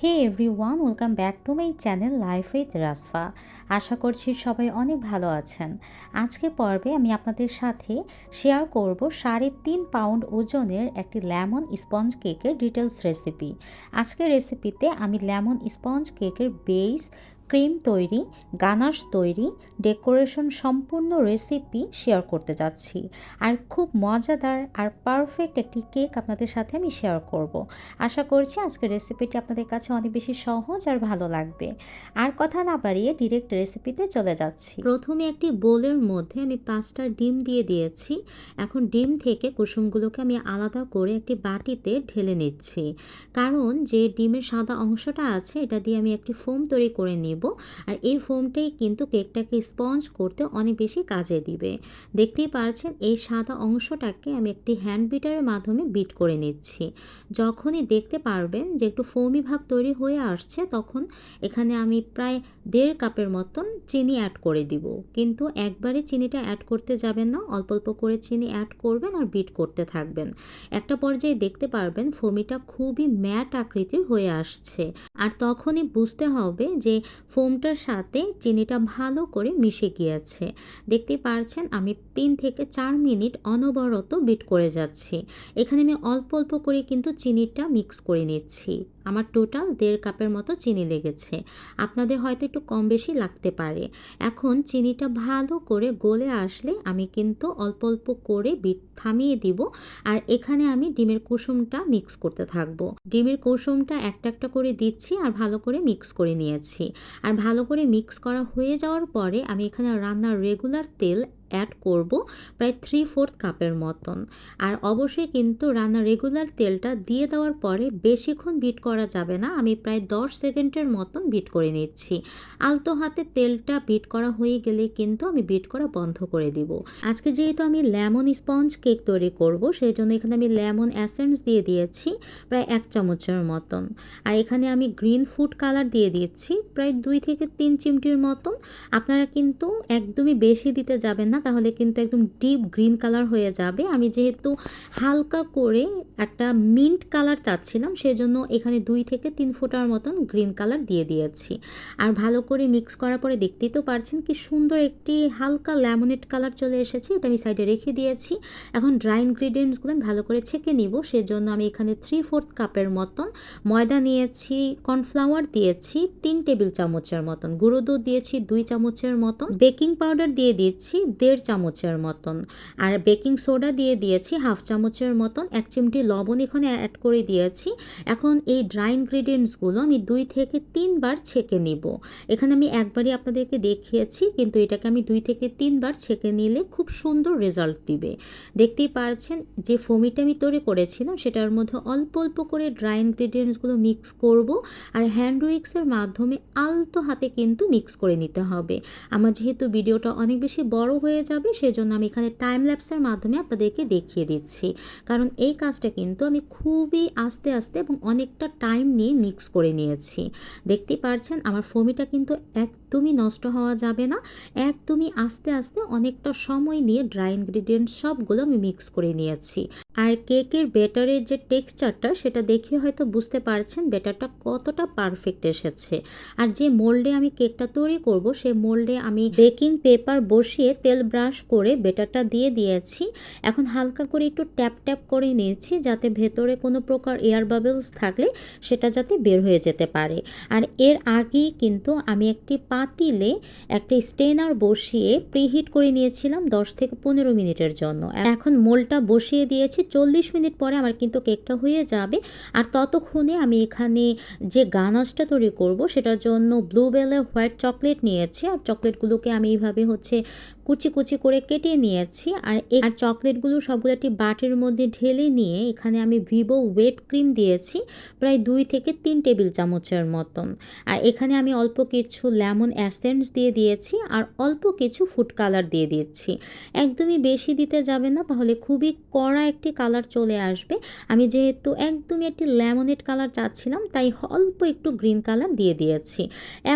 Hey everyone welcome back to my channel life with Rasfa আশা করছি সবাই অনেক ভালো আছেন। আজকে পর্বে আমি আপনাদের সাথে শেয়ার করব সাড়ে তিন পাউন্ড ওজনের একটি লেমন স্পঞ্জ কেকের ডিটেলস রেসিপি আজকের রেসিপিতে আমি লেমন স্পঞ্জ কেকের বেস ক্রিম তৈরি, গানাশ তৈরি, ডেকোরেশন সম্পূর্ণ রেসিপি শেয়ার করতে যাচ্ছি। আর খুব মজাদার আর পারফেক্ট একটি কেক আপনাদের সাথে আমি শেয়ার করব। আশা করছি আজকের রেসিপিটি আপনাদের কাছে অনেক বেশি সহজ আর ভালো লাগবে। আর কথা না বাড়িয়ে ডিরেক্ট রেসিপিতে চলে যাচ্ছি। প্রথমে একটি বোলের মধ্যে আমি পাঁচটা ডিম দিয়ে দিয়েছি। এখন ডিম থেকে কুসুমগুলোকে আমি আলাদা করে একটি বাটিতে ঢেলে নিচ্ছি। কারণ যে ডিমের সাদা অংশটা আছে, এটা দিয়ে আমি একটি ফোম তৈরি করে নিব। নেব আর এই ফোমটাই কিন্তু কেকটাকে স্পঞ্জ করতে অনেক বেশি কাজে দিবে। দেখতেই পারছেন, এই সাদা অংশটাকে আমি একটি হ্যান্ড বিটারের মাধ্যমে বিট করে নিচ্ছি। যখনই দেখতে পারবেন যে একটু ফোমি ভাব তৈরি হয়ে আসছে, তখন এখানে আমি প্রায় দেড় কাপের মতন চিনি অ্যাড করে দিব। কিন্তু একবারে চিনিটা অ্যাড করতে যাবেন না, অল্প অল্প করে চিনি অ্যাড করবেন আর বিট করতে থাকবেন। একটা পর্যায়ে দেখতে পারবেন ফোমিটা খুবই ম্যাট আকৃতির হয়ে আসছে। আর তখনই বুঝতে হবে যে ফোমটার সাথে চিনিটা ভালো করে মিশে গিয়েছে। দেখতে পারছেন, আমি তিন থেকে চার মিনিট অনবরত বিট করে যাচ্ছি। এখানে আমি অল্প অল্প করে কিন্তু চিনিটা মিক্স করে নিচ্ছি। আমার টোটাল দেড় কাপের মতো চিনি লেগেছে। আপনাদের হয়তো একটু কম বেশি লাগতে পারে। এখন চিনিটা ভালো করে গলে আসলে আমি কিন্তু অল্প অল্প করে বিট থামিয়ে দিব আর এখানে আমি ডিমের কুসুমটা মিক্স করতে থাকব। ডিমের কুসুমটা একটা একটা করে দিচ্ছি আর ভালো করে মিক্স করে নিয়েছি। আর ভালো করে মিক্স করা হয়ে যাওয়ার পরে আমি এখানে রান্নার রেগুলার তেল অ্যাড করব প্রায় থ্রি ফোর্থ কাপের মতন। আর অবশ্যই কিন্তু রান্না রেগুলার তেলটা দিয়ে দেওয়ার পরে বেশিক্ষণ বিট করা যাবে না। আমি প্রায় দশ সেকেন্ডের মতন বিট করে নিচ্ছি। আলতো হাতে তেলটা বিট করা হয়ে গেলে কিন্তু আমি বিট করা বন্ধ করে দিব। আজকে যেহেতু আমি লেমন স্পঞ্জ কেক তৈরি করব সেই জন্য এখানে আমি লেমন অ্যাসেন্স দিয়ে দিয়েছি প্রায় এক চামচের মতন। আর এখানে আমি গ্রিন ফুড কালার দিয়ে দিচ্ছি প্রায় দুই থেকে তিন চিমটির মতন। আপনারা কিন্তু একদমই বেশি দিতে যাবেন না তাহলে কিন্তু একদম ডিপ গ্রিন কালার হয়ে যাবে। আমি যেহেতু হালকা করে একটা মিন্ট কালার চাচ্ছিলাম, সেজন্য এখানে দুই থেকে তিন ফোটার মতন গ্রিন কালার দিয়ে দিয়েছি। আর ভালো করে মিক্স করার পরে দেখতেই তো পারছেন কি সুন্দর একটি হালকা ল্যামনেট কালার চলে এসেছে, এটা আমি সাইডে রেখে দিয়েছি। এখন ড্রাই ইনগ্রিডিয়েন্টসগুলো আমি ভালো করে ছেঁকে নিব, সেজন্য আমি এখানে থ্রি ফোর্থ কাপের মতন ময়দা নিয়েছি কর্নফ্লাওয়ার দিয়েছি, তিন টেবিল চামচের মতন। গুঁড়ো দুধ দিয়েছি, দুই চামচের মতন। বেকিং পাউডার দিয়ে দিচ্ছি দেড় চামচের মতন। আর বেকিং সোডা দিয়ে দিয়েছি হাফ চামচের মতন। এক চিমটি লবণ এখানে অ্যাড করে দিয়েছি। এখন এই ড্রাই ইনগ্রিডিয়েন্টসগুলো আমি দুই থেকে তিনবার ছেঁকে নিব। এখানে আমি একবারই আপনাদেরকে দেখিয়েছি, কিন্তু এটাকে আমি দুই থেকে তিনবার ছেঁকে নিলে খুব সুন্দর রেজাল্ট দিবে। দেখতেই পারছেন যে ফমিটা আমি তৈরি করেছিলাম, সেটার মধ্যে অল্প অল্প করে ড্রাই ইনগ্রিডিয়েন্টসগুলো মিক্স করব। আর হ্যান্ড উইক্সের মাধ্যমে আলতো হাতে কিন্তু মিক্স করে নিতে হবে। আমার যেহেতু ভিডিওটা অনেক বেশি বড় হয়ে যাবে, সেজন্য আমি এখানে টাইম ল্যাপসের মাধ্যমে আপনাদেরকে দেখিয়ে দিচ্ছি। কারণ এই কাজটা কিন্তু আমি খুবই আস্তে আস্তে এবং অনেকটা টাইম নিয়ে মিক্স করে নিয়েছি। দেখতেই পারছেন, আমার ফমিটা কিন্তু একদমই নষ্ট হওয়া যাবে না। একদমই আস্তে আস্তে অনেকটা সময় নিয়ে ড্রাই ইনগ্রিডিয়েন্ট সবগুলো আমি মিক্স করে নিয়েছি। আর কেকের বেটারের যে টেক্সচারটা সেটা দেখে হয়তো বুঝতে পারছেন বেটারটা কতটা পারফেক্ট এসেছে। আর যে মোল্ডে আমি কেকটা তৈরি করব সেই মোল্ডে আমি বেকিং পেপার বসিয়ে তেল ব্রাশ করে বেটারটা দিয়ে দিয়েছি। এখন হালকা করে একটু ট্যাপ ট্যাপ করে নিয়েছি যাতে ভেতরে কোনো প্রকার এয়ার বাবলস থাকলে সেটা যাতে বের হয়ে যেতে পারে। আর এর আগেই কিন্তু আমি একটি পাতিলে একটা স্টেনার বসিয়ে প্রিহিট করে নিয়েছিলাম দশ থেকে পনেরো মিনিটের জন্য। এখন মোলটা বসিয়ে দিয়েছি, চল্লিশ মিনিট পরে আমার কিন্তু কেকটা হয়ে যাবে। আর ততক্ষণে আমি এখানে যে গানাসটা তৈরি করব সেটার জন্য ব্লুবেলে হোয়াইট চকলেট নিয়েছি। আর চকলেটগুলোকে আমি এইভাবে হচ্ছে কুচি কুচি করে কেটে নিয়েছি আর এই আর চকলেটগুলো সবগুলো একটি বাটির মধ্যে ঢেলে নিয়ে এখানে আমি ভিভো ওয়েট ক্রিম দিয়েছি, প্রায় দুই থেকে তিন টেবিল চামচের মতন। আর এখানে আমি অল্প কিছু লেমন অ্যাসেন্স দিয়ে দিয়েছি আর অল্প কিছু ফুড কালার দিয়ে দিচ্ছি। একদমই বেশি দিতে যাবে না, তাহলে খুবই কড়া একটি কালার চলে আসবে। আমি যেহেতু একদমই একটি লেমনেট কালার চাচ্ছিলাম, তাই অল্প একটু গ্রিন কালার দিয়ে দিয়েছি।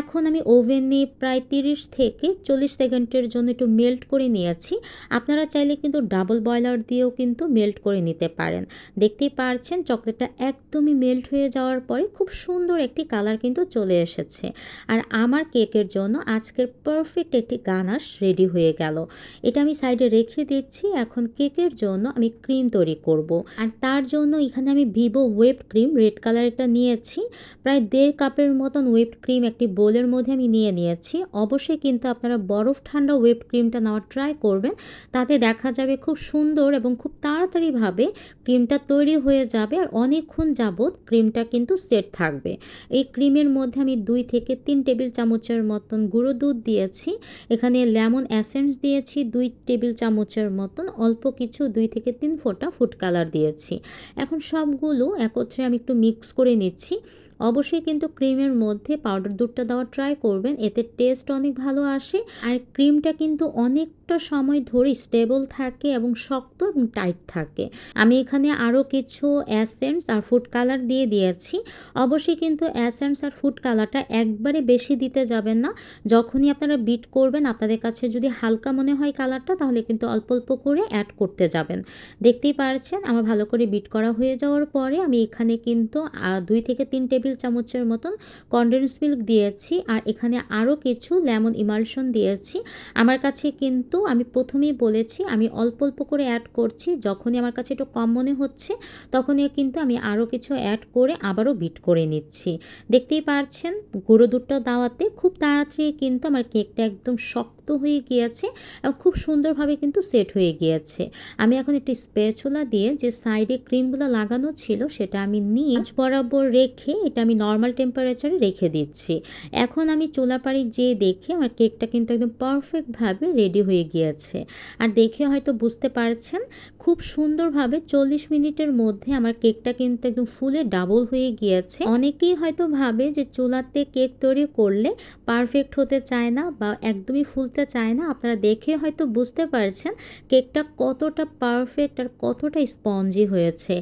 এখন আমি ওভেনে প্রায় তিরিশ থেকে চল্লিশ সেকেন্ডের জন্য একটু মেল্ট করে নিয়েছি। আপনারা চাইলে কিন্তু ডাবল বয়লার দিয়েও কিন্তু মেল্ট করে নিতে পারেন। দেখতেই পারছেন, চকলেটটা একদমই মেল্ট হয়ে যাওয়ার পরে খুব সুন্দর একটি কালার কিন্তু চলে এসেছে। আর আমার কেকের জন্য আজকের পারফেক্ট একটি গানাশ রেডি হয়ে গেল। এটা আমি সাইডে রেখে দিচ্ছি। এখন কেকের জন্য আমি ক্রিম তৈরি করব। আর তার জন্য এখানে আমি ভিভো ওয়েব ক্রিম রেড কালারেরটা নিয়েছি। প্রায় দেড় কাপের মতন ওয়েব ক্রিম একটি বোলের মধ্যে আমি নিয়ে নিয়েছি। অবশ্যই কিন্তু আপনারা বরফ ঠান্ডা ওয়েব ক্রিমটা নেওয়ার ট্রাই করবেন, তাতে দেখা যাবে খুব সুন্দর এবং খুব তাড়াতাড়িভাবে ক্রিমটা তৈরি হয়ে যাবে আর অনেকক্ষণ যাবৎ ক্রিমটা কিন্তু সেট থাকবে। এই ক্রিমের মধ্যে আমি দুই থেকে তিন টেবিল চামচের মতন গুঁড়ো দুধ দিয়েছি, এখানে লেমন অ্যাসেন্স দিয়েছি, দুই টেবিল চামচের মতন অল্প কিছু দুই থেকে তিন ফোঁটা ফুড কালার দিয়েছি। এখন সবগুলো একত্রে আমি একটু মিক্স করে নিচ্ছি। অবশ্যই কিন্তু ক্রিমের মধ্যে পাউডার দুধটা দেওয়া ট্রাই করবেন, এতে টেস্ট অনেক ভালো আসে। আর ক্রিমটা কিন্তু অনেকটা সময় ধরে স্টেবল থাকে এবং শক্ত এবং টাইট থাকে। আমি এখানে আরও কিছু অ্যাসেন্স আর ফুড কালার দিয়ে দিয়েছি। অবশ্যই কিন্তু অ্যাসেন্স আর ফুড কালারটা একবারে বেশি দিতে যাবেন না। যখনই আপনারা বিট করবেন, আপনাদের কাছে যদি হালকা মনে হয় কালারটা তাহলে কিন্তু অল্প অল্প করে অ্যাড করতে যাবেন। দেখতেই পারছেন, আমার ভালো করে বিট করা হয়ে যাওয়ার পরে আমি এখানে কিন্তু দুই থেকে তিন টেবিল চামচের মতন কনডেন্স মিল্ক দিয়েছি। আর এখানে আরও কিছু লেমন ইমালশন দিয়েছি। আমার কাছে কিন্তু আমি প্রথমেই বলেছি, আমি অল্প অল্প করে অ্যাড করছি, যখনই আমার কাছে একটু কম মনে হচ্ছে, তখনই কিন্তু আমি আরও কিছু অ্যাড করে আবারও বিট করে নিচ্ছি। দেখতেই পারছেন, গুঁড়ো দুধটা দাওয়াতে খুব তাড়াতাড়ি কিন্তু আমার কেকটা একদম শক্ত হয়ে গিয়েছে এবং খুব সুন্দরভাবে কিন্তু সেট হয়ে গিয়েছে। আমি এখন একটি স্পেচুলা দিয়ে যে সাইডে ক্রিমগুলো লাগানো ছিল, সেটা আমি নিচ বরাবর রেখে এটা আমি নর্মাল টেম্পারেচারে রেখে দিচ্ছি। এখন আমি চুলাপাড়ি যেয়ে দেখে আমার কেকটা কিন্তু একদম পারফেক্টভাবে রেডি হয়ে গিয়েছে। আর দেখে হয়তো বুঝতে পারছেন খুব সুন্দরভাবে চল্লিশ মিনিটের মধ্যে আমার কেকটা কিন্তু একদম ফুলে ডাবল হয়ে গিয়েছে। অনেকেই হয়তো ভাবে যে চুলাতে কেক তৈরি করলে পারফেক্ট হতে চায় না বা একদমই ফুলতে চায় না। আপনারা দেখে হয়তো বুঝতে পারছেন কেকটা কতটা পারফেক্ট আর কতটা স্পঞ্জি হয়েছে।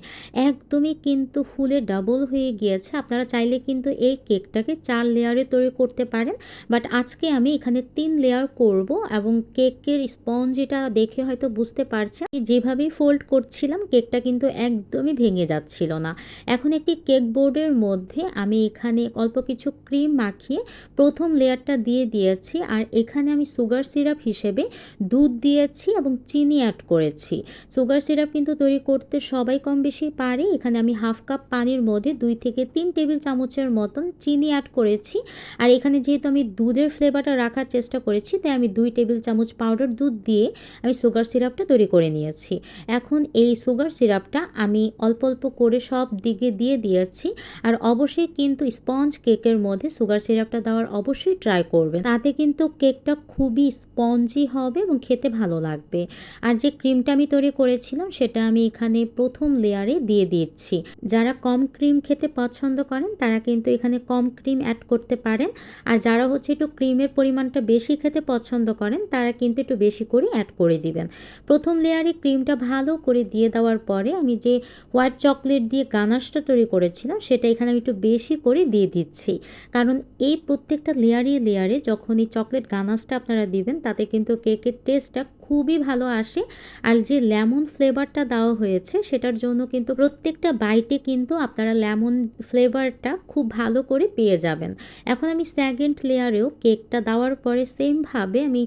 একদমই কিন্তু ফুলে ডাবল হয়ে গিয়েছে। আপনারা চাইলে কিন্তু এই কেকটাকে চার লেয়ারে তৈরি করতে পারেন। বাট আজকে আমি এখানে তিন লেয়ার করব এবং কেকের স্পঞ্জিটা দেখে হয়তো বুঝতে পারছেন। যেভাবেই ফোল্ড করছিলাম, কেকটা কিন্তু একদমই ভেঙে যাচ্ছিল না। এখন একটি কেক বোর্ডের মধ্যে আমি এখানে অল্প কিছু ক্রিম মাখিয়ে প্রথম লেয়ারটা দিয়ে দিয়েছি আর এখানে আমি সুগার সিরাপ হিসেবে দুধ দিয়েছি এবং চিনি অ্যাড করেছি। সুগার সিরাপ কিন্তু তৈরি করতে সবাই কম বেশি পারে। এখানে আমি হাফ কাপ পানির মধ্যে দুই থেকে তিন টেবিল চামচের মতন চিনি অ্যাড করেছি। আর এখানে যেহেতু আমি দুধের ফ্লেভারটা রাখার চেষ্টা করেছি, তাই আমি দুই টেবিল চামচ পাউডার দুধ দিয়ে আমি সুগার সিরাপটা তৈরি করে নিয়েছি। এখন এই সুগার সিরাপটা আমি অল্প অল্প করে সব দিকে দিয়ে দিয়েছি। আর অবশ্যই কিন্তু স্পঞ্জ কেকের মধ্যে সুগার সিরাপটা দেওয়ার অবশ্যই ট্রাই করবেন। তাতে কিন্তু কেকটা খুবই স্পঞ্জি হবে এবং খেতে ভালো লাগবে। আর যে ক্রিমটা আমি তৈরি করেছিলাম সেটা আমি এখানে প্রথম লেয়ারে দিয়ে দিচ্ছি। যারা কম ক্রিম খেতে পছন্দ করেন, তারা কিন্তু এখানে কম ক্রিম অ্যাড করতে পারেন। আর যারা হচ্ছে একটু ক্রিমের পরিমাণটা বেশি খেতে পছন্দ করেন, তারা কিন্তু একটু বেশি করে অ্যাড করে দিবেন। প্রথম লেয়ারে ক্রিমটা ভালো করে দিয়ে দেওয়ার পরে আমি যে হোয়াইট চকলেট দিয়ে গানাশটা তৈরি করেছিলাম, সেটা এখানে আমি একটু বেশি করে দিয়ে দিচ্ছি। কারণ এই প্রত্যেকটা লেয়ারে লেয়ারে যখন এই চকলেট গানাশটা আপনারা দিবেন, তাতে কিন্তু কেকের টেস্টটা খুবই ভালো আসে। আর যে লেমন ফ্লেভারটা দেওয়া হয়েছে, সেটার জন্য কিন্তু প্রত্যেকটা বাইটে কিন্তু আপনারা লেমন ফ্লেভারটা খুব ভালো করে পেয়ে যাবেন। এখন আমি সেকেন্ড লেয়ারেও কেকটা দেওয়ার পরে সেমভাবে আমি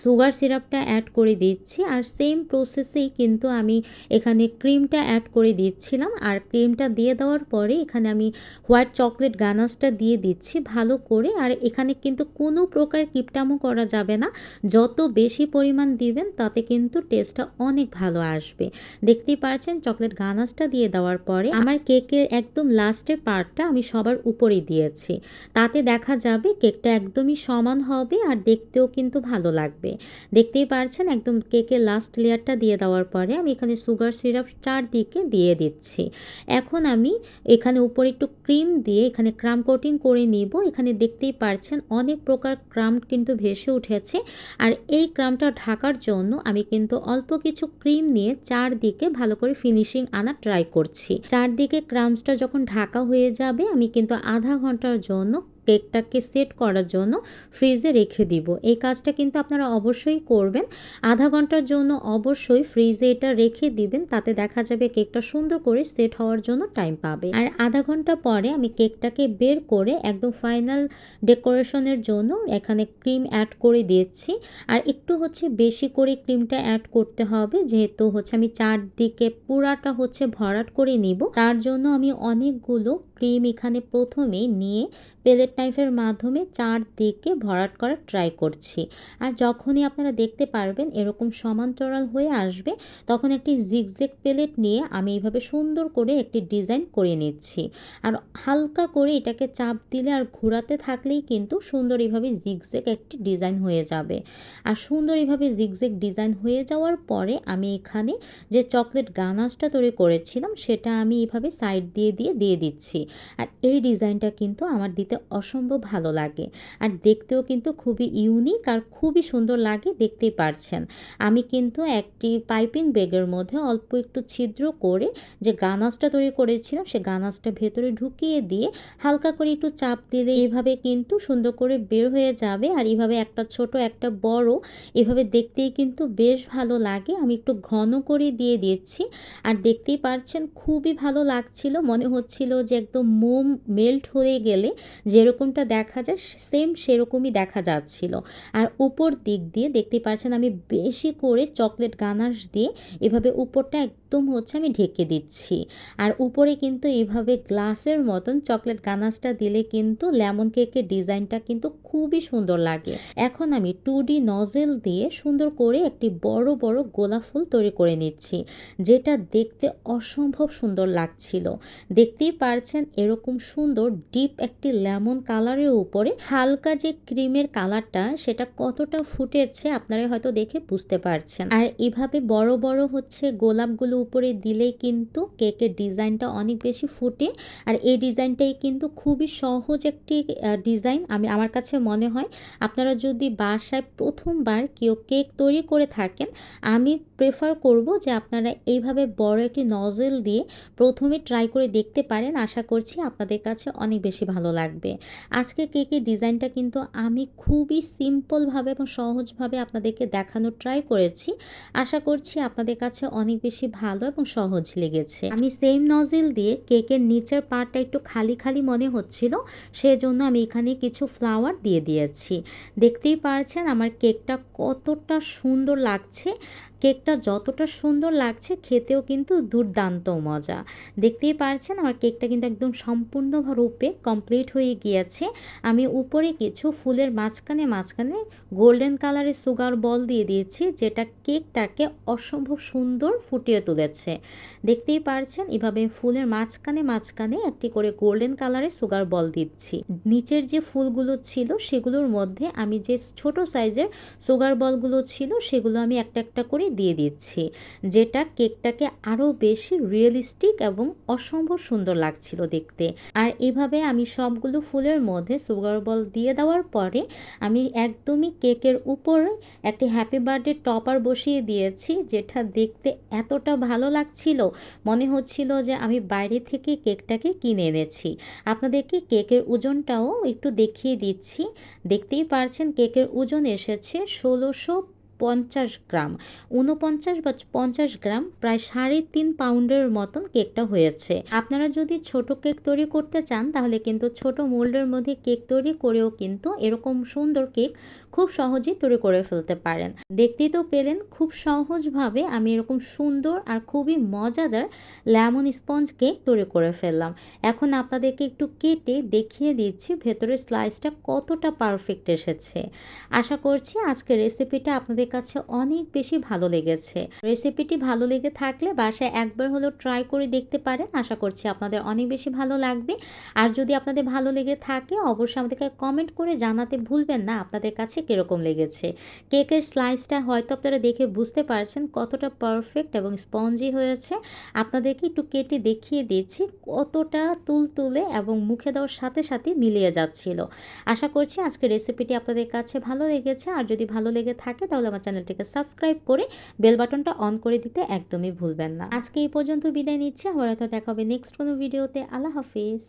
সুগার সিরাপটা অ্যাড করে দিচ্ছি। আর সেম প্রসেসেই কিন্তু আমি এখানে ক্রিমটা অ্যাড করে দিচ্ছিলাম। আর ক্রিমটা দিয়ে দেওয়ার পরে এখানে আমি হোয়াইট চকলেট গানাসটা দিয়ে দিচ্ছি ভালো করে। আর এখানে কিন্তু কোনো প্রকার কিপটামো করা যাবে না। যত বেশি পরিমাণ দিবেন তাতে কিন্তু টেস্টটা অনেক ভালো আসবে। দেখতেই পারছেন চকলেট গানাসটা দিয়ে দেওয়ার পরে আমার কেকের একদম লাস্টের পার্টটা আমি সবার উপরেই দিয়েছি। তাতে দেখা যাবে কেকটা একদমই সমান হবে আর দেখতেও কিন্তু ভালো লাগবে। দেখতেই পারছেন, একদম কেকের লাস্ট লেয়ারটা দিয়ে দেওয়ার পরে আমি এখানে সুগার সিরাপ চারদিকে দিয়ে দিচ্ছি। এখন আমি এখানে উপরে একটু ক্রিম দিয়ে এখানে ক্রাম কোটিং করে নিব। এখানে দেখতেই পারছেন, অনেক প্রকার ক্রাম কিন্তু ভেসে উঠেছে। আর এই ক্রামটা ঢাকার জন্য আমি কিন্তু অল্প কিছু ক্রিম নিয়ে চারদিকে ভালো করে ফিনিশিং আনা ট্রাই করছি। চারদিকে ক্রামসটা যখন ঢাকা হয়ে যাবে, আমি কিন্তু আধা ঘণ্টার জন্য কেকটাকে সেট করার জন্য ফ্রিজে রেখে দিব। এই কাজটা কিন্তু আপনারা অবশ্যই করবেন। আধা ঘণ্টার জন্য অবশ্যই ফ্রিজে এটা রেখে দিবেন, তাতে দেখা যাবে কেকটা সুন্দর করে সেট হওয়ার জন্য টাইম পাবে। আর আধা ঘণ্টা পরে আমি কেকটাকে বের করে একদম ফাইনাল ডেকোরেশনের জন্য এখানে ক্রিম অ্যাড করে দিয়েছি। আর একটু হচ্ছে বেশি করে ক্রিমটা অ্যাড করতে হবে, যেহেতু হচ্ছে আমি চারদিকে পুরাটা হচ্ছে ভরাট করে নিব। তার জন্য আমি অনেকগুলো ক্রিম এখানে প্রথমেই নিয়ে পেলেট নাইফের মাধ্যমে চারদিকে ভরাট করার ট্রাই করছি। আর যখনই আপনারা দেখতে পারবেন এরকম সমান্তরাল হয়ে আসবে, তখন একটি জিগজেগ প্লেট নিয়ে আমি এইভাবে সুন্দর করে একটি ডিজাইন করে নিচ্ছি। আর হালকা করে এটাকে চাপ দিলে আর ঘোরাতে থাকলেই কিন্তু সুন্দর এইভাবে জিগজেগ একটি ডিজাইন হয়ে যাবে। আর সুন্দর এইভাবে জিগজেগ ডিজাইন হয়ে যাওয়ার পরে আমি এখানে যে চকলেট গানাসটা তৈরি করেছিলাম, সেটা আমি এইভাবে সাইড দিয়ে দিয়ে দিয়ে দিচ্ছি। আর এই ডিজাইনটা কিন্তু আমার দিতে অসম্ভব ভালো লাগে। আর দেখতেও কিন্তু খুবই ইউনিক আর খুবই সুন্দর লাগে, দেখতেই পারছেন। আমি কিন্তু একটি পাইপিং ব্যাগের মধ্যে অল্প একটু ছিদ্র করে যে গানাসটা তৈরি করেছিলাম, সে গানাসটা ভেতরে ঢুকিয়ে দিয়ে হালকা করে একটু চাপ দিলে এভাবে কিন্তু সুন্দর করে বের হয়ে যাবে। আর এভাবে একটা ছোট, একটা বড়, এভাবে দেখতেই কিন্তু বেশ ভালো লাগে। আমি একটু ঘন করে দিয়ে দিয়েছি। আর দেখতেই পারছেন খুবই ভালো লাগছিল। মনে হচ্ছিল যে একদম মোম মেল্ট হয়ে গেলে যেরকমটা দেখা যায়, সেম সেরকমই দেখা যাচ্ছিল। আর উপর দিক দিয়ে দেখতে পাচ্ছেন আমি বেশি করে চকলেট গানাশ দিয়ে এভাবে উপরটা একদম হচ্ছে আমি ঢেকে দিচ্ছি। আর উপরে কিন্তু এইভাবে গ্লাসের মতন চকলেট গানাশটা দিলে কিন্তু লেমন কেকের ডিজাইনটা কিন্তু খুবই সুন্দর লাগে। এখন আমি টু ডি নজেল দিয়ে সুন্দর করে একটি বড় বড় গোলাপ ফুল তৈরি করে নিচ্ছি, যেটা দেখতে অসম্ভব সুন্দর লাগছিল। দেখতেই পারছেন এরকম সুন্দর ডিপ একটি লেমন কালারের উপরে হালকা যে ক্রিমের কালারটা সেটা কতটা ফুটেছে আপনারা হয়তো দেখে বুঝতে পারছেন। আর এভাবে বড় বড় হচ্ছে গোলাপগুলো উপরে দিলেই কিন্তু কেকের ডিজাইনটা অনেক বেশি ফুটে। আর এই ডিজাইনটাই কিন্তু খুবই সহজ একটি ডিজাইন আমি, আমার কাছে মনে হয়। আপনারা যদি বাসায় প্রথমবার কেউ কেক তৈরি করে থাকেন, আমি প্রেফার করব যে আপনারা এইভাবে বড় একটি নজেল দিয়ে প্রথমে ট্রাই করে দেখতে পারেন। আশা করছি, আপনাদের কাছে অনেক বেশি ভালো লাগবে। আজকে কেকের ডিজাইনটা কিন্তু আমি খুবই সিম্পলভাবে এবং সহজভাবে আপনাদেরকে দেখানোর ট্রাই করেছি। আশা করছি আপনাদের কাছে অনেক বেশি ভালো এবং সহজ লেগেছে। আমি সেম নজেল দিয়ে কেকের নিচের পার্টটা একটু খালি খালি মনে হচ্ছিল, সেজন্য আমি এখানে কিছু ফ্লাওয়ার দিয়ে দিয়েছি। দেখতেই পারছেন আমার কেকটা কতটা সুন্দর লাগছে। কেকটা যতটা সুন্দর লাগছে, খেতেও কিন্তু দুর্দান্ত মজা। দেখতেই পারছেন, আমার কেকটা কিন্তু একদম সম্পূর্ণ রূপে কমপ্লিট হয়ে গিয়েছে। আমি উপরে কিছু ফুলের মাঝখানে মাঝখানে গোল্ডেন কালারের সুগার বল দিয়ে দিয়েছি, যেটা কেকটাকে অসম্ভব সুন্দর ফুটিয়ে তুলেছে। দেখতেই পারছেন, এভাবে ফুলের মাঝখানে মাঝখানে একটি করে গোল্ডেন কালারের সুগার বল দিচ্ছি। নিচের যে ফুলগুলো ছিল, সেগুলোর মধ্যে আমি যে ছোট সাইজের সুগার বলগুলো ছিল, সেগুলো আমি একটা একটা করে দিয়ে দিচ্ছি, যেটা কেকটাকে আরও বেশি রিয়েলিস্টিক এবং অসম্ভব সুন্দর লাগছিল দেখতে। আর এভাবে আমি সবগুলো ফুলের মধ্যে সুগার বল দিয়ে দেওয়ার পরে আমি একদমই কেকের উপরে একটি হ্যাপি বার্থডে টপার বসিয়ে দিয়েছি, যেটা দেখতে এতটা ভালো লাগছিল। মনে হচ্ছিল যে আমি বাইরে থেকে কেকটাকে কিনে এনেছি। আপনাদেরকে কেকের ওজনটাও একটু দেখিয়ে দিচ্ছি। দেখতেই পারছেন, কেকের ওজন এসেছে ষোলোশো পঞ্চাশ গ্রাম। উনপঞ্চাশ বা পঞ্চাশ গ্রাম প্রায় সাড়ে তিন পাউন্ডের মতন কেকটা হয়েছে। আপনারা যদি ছোট কেক তৈরি করতে চান, তাহলে কিন্তু ছোট মোল্ডের মধ্যে কেক তৈরি করেও কিন্তু এরকম সুন্দর কেক খুব সহজেই তৈরি করে ফেলতে পারেন। দেখতেই তো পেলেন, খুব সহজভাবে আমি এরকম সুন্দর আর খুবই মজাদার লেমন স্পঞ্জ কেক তৈরি করে ফেললাম। এখন আপনাদেরকে একটু কেটে দেখিয়ে দিচ্ছি ভেতরের স্লাইসটা কতটা পারফেক্ট এসেছে। আশা করছি আজকের রেসিপিটা আপনাদের কাছে অনেক বেশি ভালো লেগেছে। রেসিপিটি ভালো লেগে থাকলে বাসায় একবার হলেও ট্রাই করে দেখতে পারেন। আশা করছি আপনাদের অনেক বেশি ভালো লাগবে। আর যদি আপনাদের ভালো লেগে থাকে, অবশ্যই আমাদেরকে কমেন্ট করে জানাতে ভুলবেন না। আপনাদের কাছে কীরকম লেগেছে? কেকের স্লাইসটা হয়তো আপনারা দেখে বুঝতে পারছেন কতটা পারফেক্ট এবং স্পঞ্জি হয়েছে। আপনাদেরকে একটু কেটে দেখিয়ে দিচ্ছি কতটা তুলতুলে এবং মুখে দেওয়ার সাথে সাথে মিলিয়ে যাচ্ছিল। আশা করছি আজকের রেসিপিটি আপনাদের কাছে ভালো লেগেছে। আর যদি ভালো লেগে থাকে তাহলে আমার চ্যানেলটিকে সাবস্ক্রাইব করে বেল বাটনটা অন করে দিতে একদমই ভুলবেন না। আজকে এই পর্যন্ত বিদায় নিচ্ছি। আবার হয়তো দেখা হবে নেক্সট কোনো ভিডিওতে আল্লাহ হাফিজ।